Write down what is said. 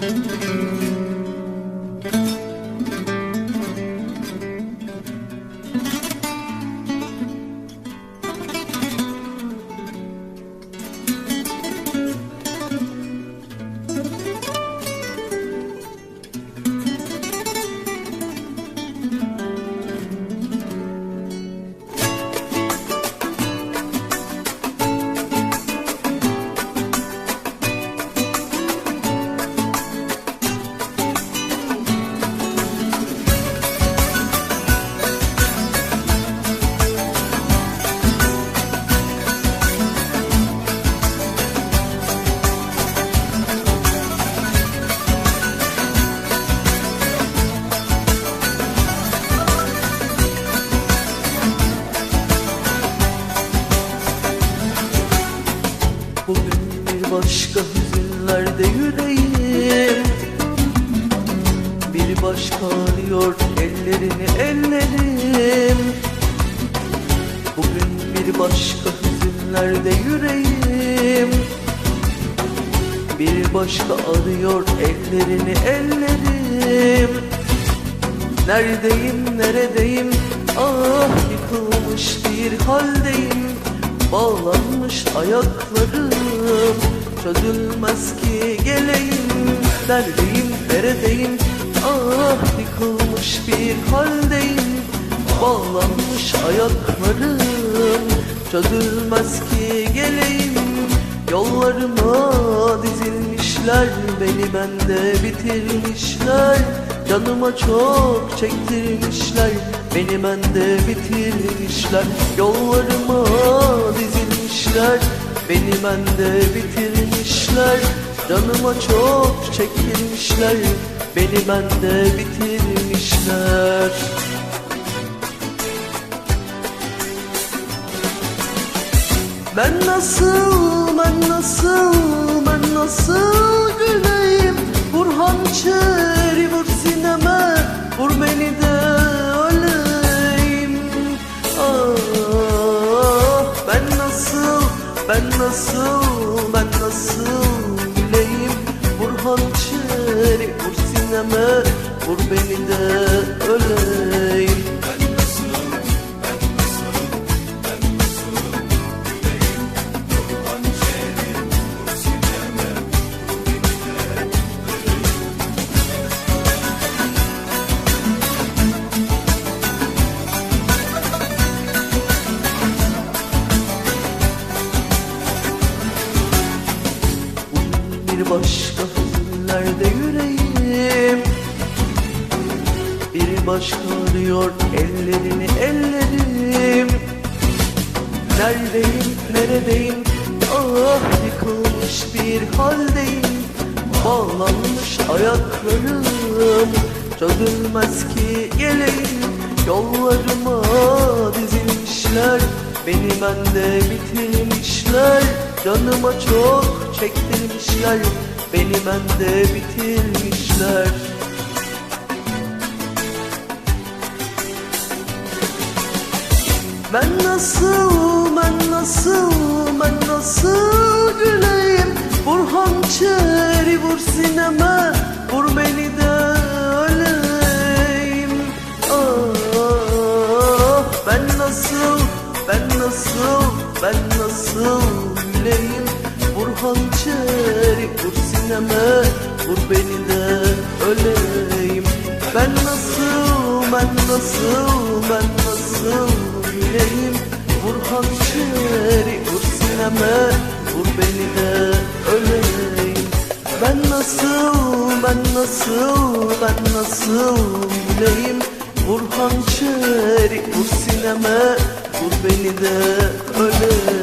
Bugün başka hüzünlerde yüreğim. Bir başka arıyor ellerini ellerim. Bugün bir başka hüzünlerde yüreğim. Bir başka arıyor ellerini ellerim. Neredeyim neredeyim? Ah yıkılmış bir haldeyim. Bağlanmış ayaklarım çözülmez ki geleyim. Neredeyim neredeyim ah yıkılmış bir haldeyim. Bağlanmış ayaklarım. Çözülmez ki geleyim. Yollarıma dizilmişler beni bende bitirmişler. Canıma çok çektirmişler Beni bende bitirmişler. Yollarıma dizilmişler Beni bende bitirmişler. Canıma çok çektirmişler Beni bende bitirmişler. Ben nasıl, ben nasıl, ben nasıl güleyim Vur hançeri, ben nasıl, ben nasıl güleyim? Vur hançeri, vur sineme, vur beni de öleyim Bir başka hüzünlerde yüreğim. Bir başka arıyor ellerini ellerim. Neredeyim neredeyim? Ah yıkılmış bir haldeyim. Bağlanmış ayaklarım. Çözülmez ki geleyim Yollarıma dizilmişler. Beni bende bitirmişler Canıma çok çektirmişler beni bende bitirmişler. Ben nasıl, ben nasıl, ben nasıl güleyim? Vur hançeri, vur sineme, vur beni de nasıl, ben nasıl güleyim Vur hançeri, vur sineme, vur beni de öleyim. Ben nasıl, ben nasıl, ben nasıl güleyim Vur hançeri, vur sineme, vur beni de öleyim. Ben nasıl, ben nasıl, ben nasıl güleyim Vur hançeri, vur sineme, vur beni de öleyim